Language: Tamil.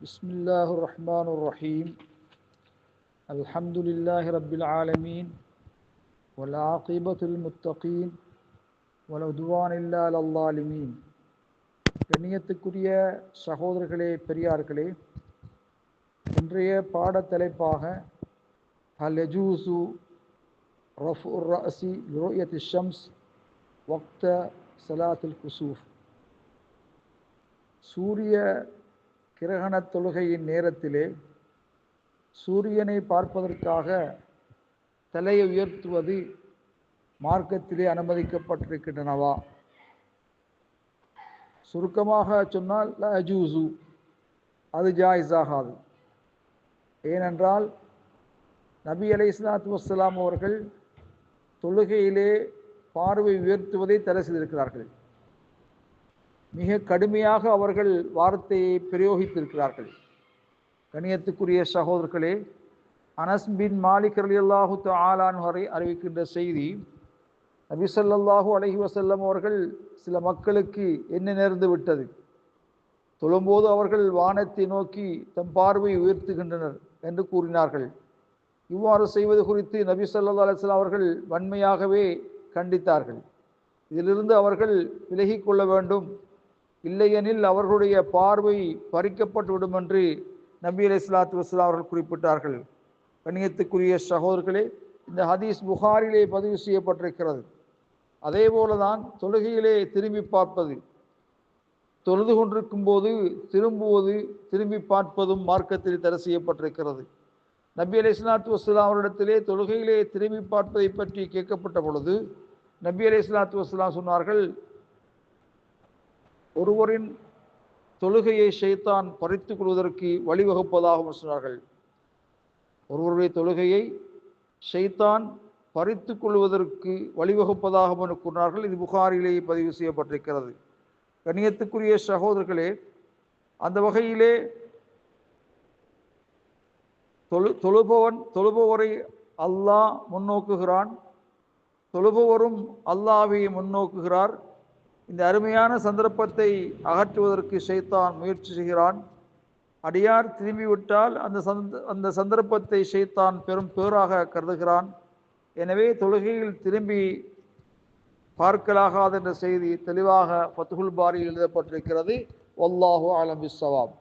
بسم الله الرحمن الرحيم الحمد لله رب العالمين والعاقبة للمتقين والعدوان إلا على الظالمين கண்ணியத்துக்குரிய சகோதரர்களே பெரியார்களே இன்றைய பாடத்தலைப்பாக ஹல் யஜூசு ரஃபு ரசி ரோயத் ஷம்ஸ் வக்த சலாத்துல் குசூஃப் சூரிய கிரகண தொழுகையின் நேரத்திலே சூரியனை பார்ப்பதற்காக தலையை உயர்த்துவது மார்க்கத்திலே அனுமதிக்கப்பட்டிருக்கின்றனவா? சுருக்கமாக சொன்னால் அஜூசு அது ஜாயிஸ் ஆகாது ஏனென்றால் நபி அலை இஸ்லாத்து வஸ்லாம் அவர்கள் தொழுகையிலே பார்வை உயர்த்துவதை தடை செய்திருக்கிறார்கள். மிக கடுமையாக அவர்கள் வார்த்தையை பிரயோகித்திருக்கிறார்கள். கணியத்துக்குரிய சகோதரர்களே அனஸ் பின் மாலிக் அலி அல்லாஹு ஆலான் வரை அறிவிக்கின்ற செய்தி நபி ஸல்லல்லாஹு வசல்லம் அவர்கள் சில மக்களுக்கு என்ன நேர்ந்து விட்டது? தொழும்போது அவர்கள் வானத்தை நோக்கி தம் பார்வை உயர்த்துகின்றனர் என்று கூறினார்கள். இவ்வாறு செய்வது குறித்து நபி சொல்லா அலுவலாம் அவர்கள் வன்மையாகவே கண்டித்தார்கள். இதிலிருந்து அவர்கள் விலகிக் கொள்ள வேண்டும். இல்லையெனில் அவர்களுடைய பார்வை பறிக்கப்பட்டு விடும் என்று நபி அலி இஸ்லாத்து வஸ்லாம் அவர்கள் குறிப்பிட்டார்கள். கண்ணியத்துக்குரிய சகோதரர்களே இந்த ஹதீஸ் புகாரிலே பதிவு செய்யப்பட்டிருக்கிறது. அதே போலதான் தொழுகையிலே திரும்பி பார்ப்பது. தொழுது கொண்டிருக்கும் போது திரும்புவது திரும்பி பார்ப்பதும் மார்க்கத்தில் தடை செய்யப்பட்டிருக்கிறது. நபி அலி இஸ்லாத்து வஸ்லாம் அவரிடத்திலே தொழுகையிலே திரும்பி பார்ப்பதை பற்றி கேட்கப்பட்ட பொழுது நபி அலி இஸ்லாத்து வஸ்லாம் சொன்னார்கள் ஒருவரின் தொழுகையை ஷைத்தான் பறித்து கொள்வதற்கு வழிவகுப்பதாகவும் சொன்னார்கள். ஒருவருடைய தொழுகையை ஷைத்தான் பறித்து கொள்வதற்கு வழிவகுப்பதாகவும் கூறினார்கள். இது புகாரிலேயே பதிவு செய்யப்பட்டிருக்கிறது. கண்ணியத்துக்குரிய சகோதரர்களே அந்த வகையிலே தொழு தொழுபவன் தொழுபவரை அல்லாஹ் முன்னோக்குகிறான். தொழுபவரும் அல்லாவை முன்னோக்குகிறார். இந்த அருமையான சந்தர்ப்பத்தை அகற்றுவதற்கு ஷைத்தான் முயற்சி செய்கிறான். அடியார் திரும்பிவிட்டால் அந்த சந்த அந்த சந்தர்ப்பத்தை ஷைத்தான் பெரும் பேராக கருதுகிறான். எனவே தொழுகையில் திரும்பி பார்க்கலாகாது என்ற செய்தி தெளிவாக ஃபத்துகுல் பாரியில் எழுதப்பட்டிருக்கிறது. ஒல்லாஹு ஆலம் சவாப்